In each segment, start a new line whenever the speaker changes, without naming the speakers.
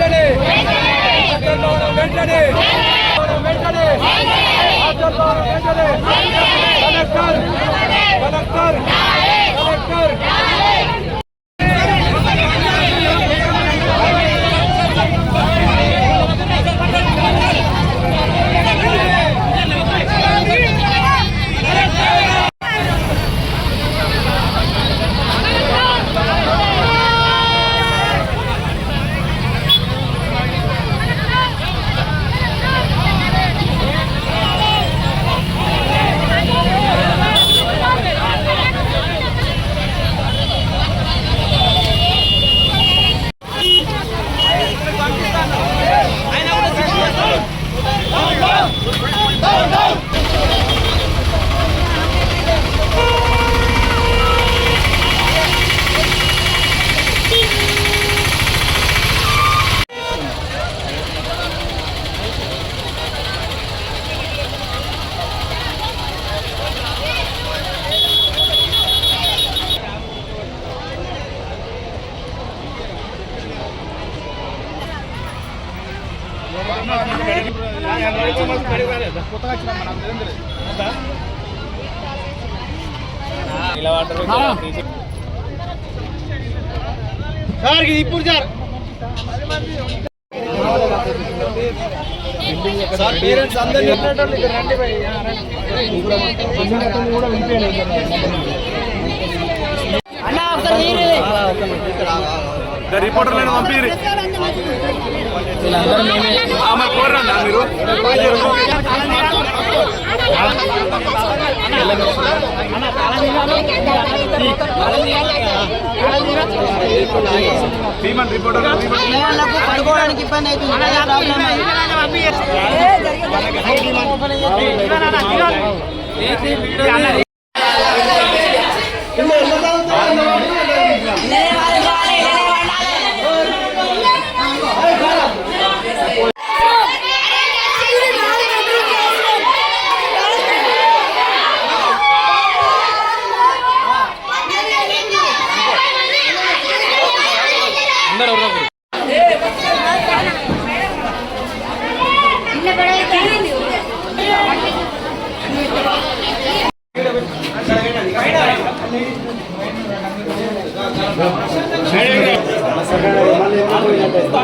వెంటనే! హాస్టల్ వెంటనే! వెంటనే హాస్టల్ వెంటనే! కలెక్టర్! కలెక్టర్! కలెక్టర్!
సార్ ఇప్పుడు సార్ సార్ పేరెంట్స్ అందరినీ రండి భయ్
రిపోర్టర్లను పంపిరి ఆమె కోరండి మీరు తీమన్ రిపోర్టర్
పడుకోవడానికి ఇబ్బంది అవుతుంది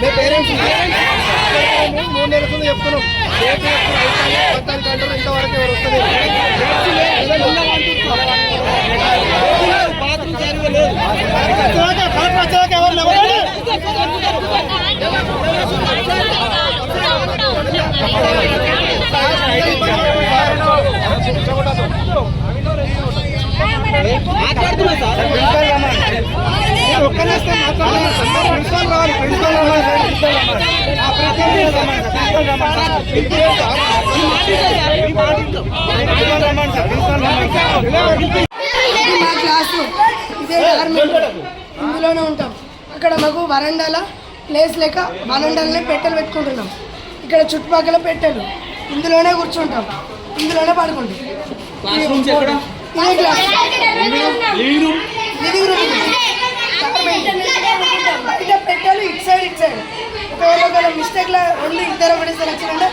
మీ
పేరెంట్స్ మూడు నెలల కింద చెప్తున్నాం. డేట్ పద్నాలుగు గంటలు ఇంతవరకు ఎవరు వస్తుంది బాత్రూమ్ ఎవరు లేవరండి. మాట్లాడుతున్నా సార్ ప్రిన్సిపల్ రమ్మని. నేను ఒక్కనే వస్తే మాట్లాడలేదు సార్. సార్, ప్రిన్సిపల్ రావాలి ప్రిన్సిపల్ రావాలి సార్, ప్రిన్సిపల్ రమ్మని. ఆ ప్రిన్సిపల్ మీద రమ్మని సార్, ప్రిన్సిపల్ రమ్మని సార్. ప్రిన్సిపల్ సార్, ఈ మాట ఇచ్చారు సార్, ఈ మాట ఇచ్చారు. ప్రిన్సిపల్ రమ్మని సార్, ప్రిన్సిపల్ రమ్మని సార్.
ఇది మా క్లాసు ఇదే ఇందులోనే ఉంటాం. అక్కడ మాకు వరండాల ప్లేస్ లేక వరండాలనే పెట్టెలు పెట్టుకుంటున్నాం. ఇక్కడ చుట్టుపక్కల పెట్టెలు. ఇందులోనే కూర్చుంటాం. ఇందులోనే పడుకుంటాం. లివింగ్ రూమ్ ఇద్దరు ఒకటి సెలెక్షన్ అంటే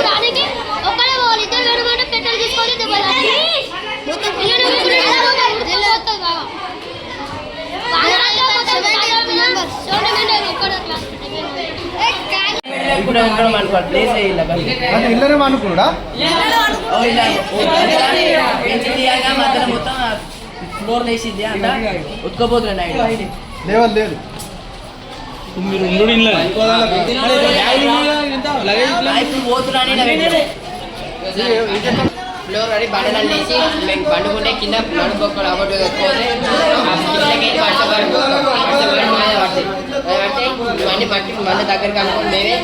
రాత్రి మొత్తం
ఇప్పుడు ఉండడం అనుకో ప్లేస్
అది ఇల్లనే అనుకున్నాడా
మధ్యలో మొత్తం ఫ్లోర్ లేచింది అంతా. ఉత్తుకోపోతుంది నైట్
లేవదు లేదు.
ఇప్పుడు పోతున్నాను ఫ్లోర్ అని బండలు వేసి మేము పండుకుంటే కింద నడుపొక్కడు అవ్వడు పోతే కిందకి బండ పడి పడితే అంటే ఇవన్నీ బట్టి మళ్ళీ దగ్గరికి అనుకుని మేమే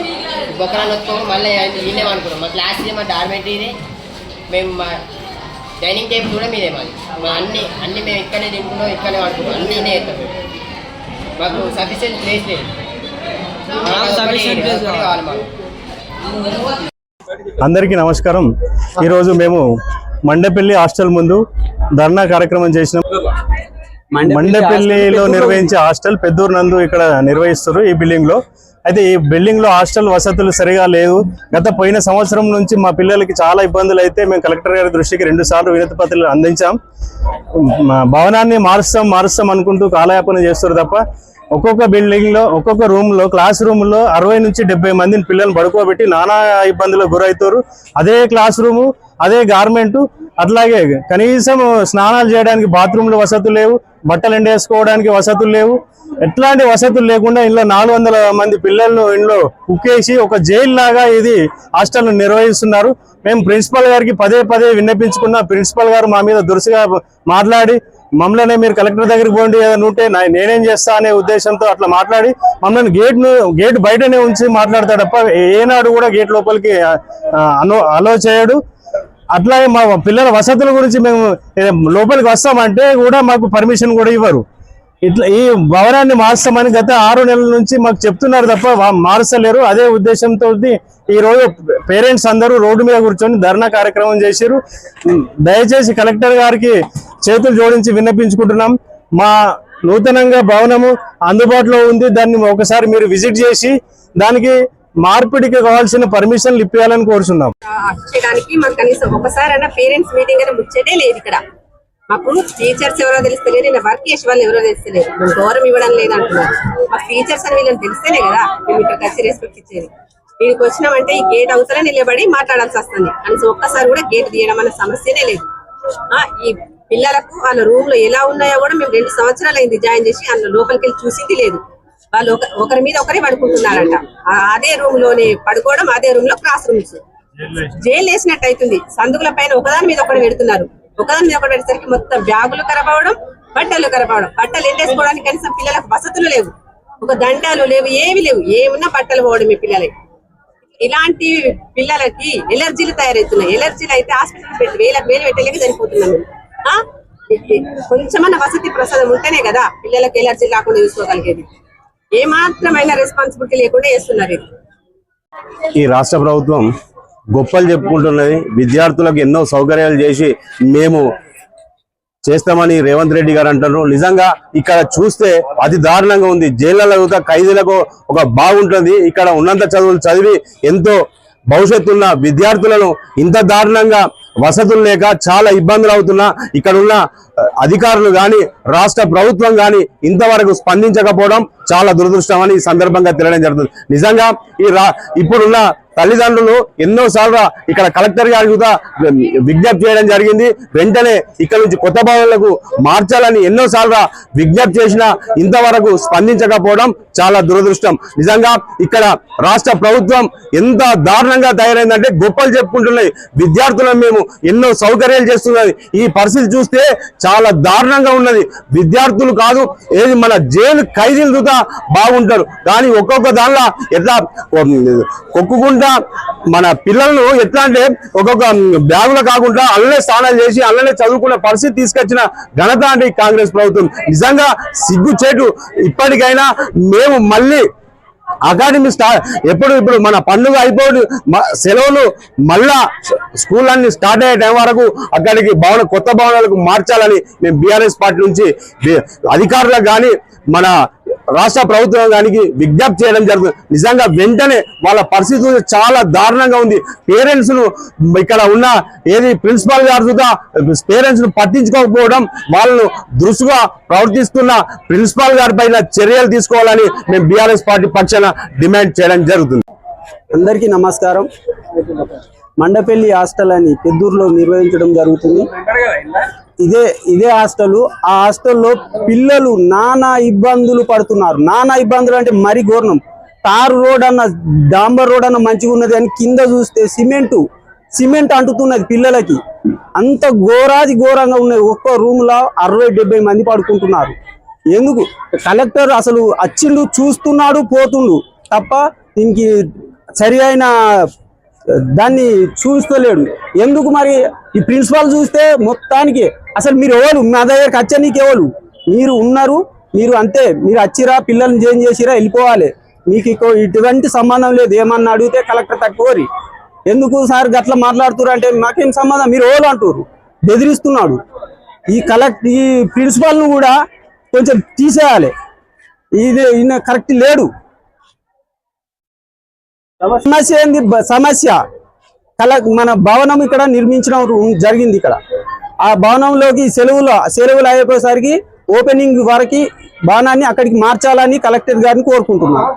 బొక్కలను వచ్చుకోము మళ్ళీ ఈయనే అనుకున్నాం మా క్లాస్ ఇది మా డార్మెంట్ ఇది మేము మా డైనింగ్ టేబుల్ కూడా మీదే మాది. మా అన్ని అన్ని మేము ఇక్కడే తింటున్నాం ఇక్కడే వాడుకుంటాం అన్ని వేస్తాం మేము. మాకు సఫిషియెంట్ ప్లేస్ లేదు. కావాలి మాకు
అందరికీ నమస్కారం. ఈరోజు మేము మండపల్లి హాస్టల్ ముందు ధర్నా కార్యక్రమం చేసినాం మండపల్లిలో నిర్వహించే హాస్టల్ పెద్దూరు నందు ఇక్కడ నిర్వహిస్తారు ఈ బిల్డింగ్లో అయితే ఈ బిల్డింగ్లో హాస్టల్ వసతులు సరిగా లేవు. గత పోయిన సంవత్సరం నుంచి మా పిల్లలకి చాలా ఇబ్బందులు అయితే మేము కలెక్టర్ గారి దృష్టికి రెండు సార్లు వినతి పత్రాలు అందించాం. భవనాన్ని మారుస్తాం మారుస్తాం అనుకుంటూ కాలయాపన చేస్తారు తప్ప ఒక్కొక్క బిల్డింగ్లో ఒక్కొక్క రూమ్లో క్లాస్ రూమ్లో అరవై నుంచి డెబ్బై మందిని పిల్లల్ని పడుకోబెట్టి నానా ఇబ్బందులకు గురవుతారు అదే క్లాస్ రూము అదే గార్మెంట్ అట్లాగే కనీసం స్నానాలు చేయడానికి బాత్రూమ్లు వసతులు లేవు. బట్టలు ఎండేసుకోవడానికి వసతులు లేవు. ఎట్లాంటి వసతులు లేకుండా ఇంట్లో నాలుగు వందల మంది పిల్లలను ఇంట్లో కుక్కేసి ఒక జైలు లాగా ఇది హాస్టల్ నిర్వహిస్తున్నారు. మేము ప్రిన్సిపల్ గారికి పదే పదే విన్నపించుకున్న ప్రిన్సిపల్ గారు మా మీద దురుసుగా మాట్లాడి మమ్మల్ని మీరు కలెక్టర్ దగ్గరికి పోండి ఏదైనా ఉంటే నేనేం చేస్తా అనే ఉద్దేశంతో అట్లా మాట్లాడి మమ్మల్ని గేట్ గేట్ బయటనే ఉంచి మాట్లాడతాడు తప్ప ఏనాడు కూడా గేట్ లోపలికి అలో అలో చేయడు. అట్లాగే మా పిల్లల వసతుల గురించి మేము లోపలికి వస్తామంటే కూడా మాకు పర్మిషన్ కూడా ఇవ్వరు. ఇట్లా ఈ భవనాన్ని మార్చామని గత ఆరు నెలల నుంచి మాకు చెప్తున్నారు తప్ప వా- మార్చలేరు. అదే ఉద్దేశంతో ఈరోజు రోజు పేరెంట్స్ అందరూ రోడ్డు మీద కూర్చొని ధర్నా కార్యక్రమం చేశారు దయచేసి కలెక్టర్ గారికి చేతులు జోడించి విన్నపించుకుంటున్నాం. మా నూతనంగా భవనము అందుబాటులో ఉంది. దాన్ని ఒకసారి మీరు విజిట్ చేసి దానికి మార్పిడికి కావాల్సిన పర్మిషన్లు ఇప్పించాలని కోరుచున్నాం.
చేయడానికి మాకు కనీసం ఒకసారి పేరెంట్స్ మీటింగ్ అని ముచ్చటే లేదు ఇక్కడ. మాకు టీచర్స్ ఎవరో తెలుస్తలేదు నా వర్క్ చేసే వాళ్ళు ఎవరో తెలుస్తలేదు మేము గౌరవం ఇవ్వడం లేదు అంటున్నారు. మా టీచర్స్ అని వీళ్ళని తెలిస్తేనే కదా మేము ఇక్కడికి వచ్చి రెస్పెక్ట్ ఇచ్చేది. వీడికి వచ్చినామంటే ఈ గేట్ అవతల నిలబడి మాట్లాడాల్సి వస్తుంది. కనీసం ఒక్కసారి కూడా గేట్ తీయడం అనే సమస్యనే లేదు. ఆ, ఈ పిల్లలకు వాళ్ళ రూమ్లో ఎలా ఉన్నాయో కూడా మేము రెండు సంవత్సరాలు అయింది జాయిన్ చేసి అందులో లోపలికి వెళ్ళి చూసింది లేదు. వాళ్ళు ఒక ఒకరి మీద ఒకరే పడుకుంటున్నారంట. ఆ, అదే రూమ్లోనే పడుకోవడం అదే రూమ్లో క్లాస్ రూమ్స్ జైలు వేసినట్టు అవుతుంది. సందుకుల పైన ఒకదాని మీద ఒకటి పెడుతున్నారు. ఒకదాని మీద ఒకటి పెట్టేసరికి మొత్తం బ్యాగులు ఖరాబ్ అవడం బట్టలు ఖరాబ్ అవడం. బట్టలు ఎండేసుకోవడానికి కనీసం పిల్లలకు వసతులు లేవు. ఒక దండాలు లేవు ఏమి లేవు. ఏమున్నా బట్టలు పోవడం మీ పిల్లలకి. ఇలాంటి పిల్లలకి ఎలర్జీలు తయారవుతున్నాయి. ఎలర్జీలు అయితే హాస్పిటల్ పెట్టి వేలకు వేలు పెట్టలేక. ఆ? కొంచెమన్నా వసతి ప్రసాదం ఉంటేనే కదా పిల్లలకి ఎలర్జీ రాకుండా చూసుకోగలిగేది. ఏమాత్రమైన రెస్పాన్సిబిలిటీ లేకుండా చేస్తున్నారు ఇది.
ఈ రాష్ట్ర ప్రభుత్వం గొప్పలు చెప్పుకుంటున్నది విద్యార్థులకు ఎన్నో సౌకర్యాలు చేసి మేము చేస్తామని రేవంత్ రెడ్డి గారు అంటారు నిజంగా ఇక్కడ చూస్తే అతి దారుణంగా ఉంది. జైళ్ళలో యువత ఖైదీలకు ఒక బాగుంటుంది. ఇక్కడ ఉన్నంత చదువులు చదివి ఎంతో భవిష్యత్తు ఉన్న విద్యార్థులను ఇంత దారుణంగా వసతులు లేక చాలా ఇబ్బందులు అవుతున్నా ఇక్కడ ఉన్న అధికారులు కానీ రాష్ట్ర ప్రభుత్వం కానీ ఇంతవరకు స్పందించకపోవడం చాలా దురదృష్టం అని ఈ సందర్భంగా తెలియడం జరుగుతుంది. నిజంగా ఈ రా ఇప్పుడున్న తల్లిదండ్రులు ఎన్నో సార్లు ఇక్కడ కలెక్టర్ గారి కూడా విజ్ఞప్తి చేయడం జరిగింది. వెంటనే ఇక్కడ నుంచి కొత్త భవనాలకు మార్చాలని ఎన్నో సార్లు విజ్ఞప్తి చేసినా ఇంతవరకు స్పందించకపోవడం చాలా దురదృష్టం. నిజంగా ఇక్కడ రాష్ట్ర ప్రభుత్వం ఎంత దారుణంగా తయారైందంటే గొప్పలు చెప్పుకుంటున్నాయి. విద్యార్థులను మేము ఎన్నో సౌకర్యాలు చేస్తున్నది. ఈ పరిస్థితి చూస్తే చాలా దారుణంగా ఉన్నది. విద్యార్థులు కాదు ఏది మన జైలు ఖైదీలు చూతా బాగుంటారు. కానీ ఒక్కొక్క దానిలో ఎట్లా కొక్కుకుంటా మన పిల్లలను ఎట్లా అంటే ఒక్కొక్క బ్యాగులో కాకుండా అల్లనే స్నానాలు చేసి అల్లనే చదువుకునే పరిస్థితి తీసుకొచ్చిన ఘనత అంటే ఈ కాంగ్రెస్ ప్రభుత్వం. నిజంగా సిగ్గు చేటు ఇప్పటికైనా మేము మళ్ళీ అకాడమీ స్టార్ట్ ఎప్పుడు ఇప్పుడు మన పండుగ అయిపోయి సెలవులు మళ్ళా స్కూల్ అన్ని స్టార్ట్ అయ్యే టైం వరకు అక్కడికి భవన కొత్త భవనాలకు మార్చాలని మేము బీఆర్ఎస్ పార్టీ నుంచి అధికారులకు కానీ మన రాష్ట్ర ప్రభుత్వానికి విజ్ఞప్తి చేయడం జరుగుతుంది. నిజంగా వెంటనే వాళ్ళ పరిస్థితి చాలా దారుణంగా ఉంది. పేరెంట్స్ను ఇక్కడ ఉన్న ఏది ప్రిన్సిపాల్ గారు కూడా పేరెంట్స్ను పట్టించుకోకపోవడం వాళ్ళను దురుసుగా ప్రవర్తిస్తున్న ప్రిన్సిపాల్ గారి పైన చర్యలు తీసుకోవాలని మేము బీఆర్ఎస్ పార్టీ పక్షాన డిమాండ్ చేయడం జరుగుతుంది.
అందరికీ నమస్కారం. మండపల్లి హాస్టల్ అని పెద్దూరులో నిర్వహించడం జరుగుతుంది. ఇదే ఇదే హాస్టల్. ఆ హాస్టల్లో పిల్లలు నానా ఇబ్బందులు పడుతున్నారు. నానా ఇబ్బందులు అంటే మరి ఘోరణం తారు రోడ్ అన్న డాంబర్ రోడ్ అన్న మంచిగా ఉన్నది అని కింద చూస్తే సిమెంటు సిమెంట్ అంటుతున్నది పిల్లలకి. అంత ఘోరాది ఘోరంగా ఉన్నది. ఒక్క రూమ్లో అరవై డెబ్బై మంది పడుకుంటున్నారు. ఎందుకు? కలెక్టర్ అసలు వచ్చిండు చూస్తున్నాడు పోతుండు తప్ప దీనికి సరి అయిన దాన్ని చూస్తలేడు. ఎందుకు మరి? ఈ ప్రిన్సిపాల్ చూస్తే మొత్తానికి అసలు మీరు ఎవరు? మా దగ్గరకు వచ్చా నీకు మీరు ఉన్నారు మీరు అంతే. మీరు వచ్చిరా పిల్లల్ని చేంజ్ చేసిరా వెళ్ళిపోవాలి. మీకు ఇటువంటి సంబంధం లేదు. ఏమన్నా అడిగితే కలెక్టర్ తక్కువరి ఎందుకు సార్ గట్ల మాట్లాడుతున్నారు అంటే మాకేం సంబంధం? మీరు ఎవరు అంటారు బెదిరిస్తున్నాడు. ఈ కలెక్ట్ ఈ ప్రిన్సిపాల్ను కూడా కొంచెం తీసేయాలి. ఇది ఈయన కరెక్ట్ లేడు. సమస్య ఏంది? సమస్య. కల మన భవనం ఇక్కడ నిర్మించడం జరిగింది ఇక్కడ. ఆ భవనంలోకి సెలవులు సెలవులు అయిపోయేసరికి ఓపెనింగ్ వరకు భవనాన్ని అక్కడికి మార్చాలని కలెక్టర్ గారిని కోరుకుంటున్నాం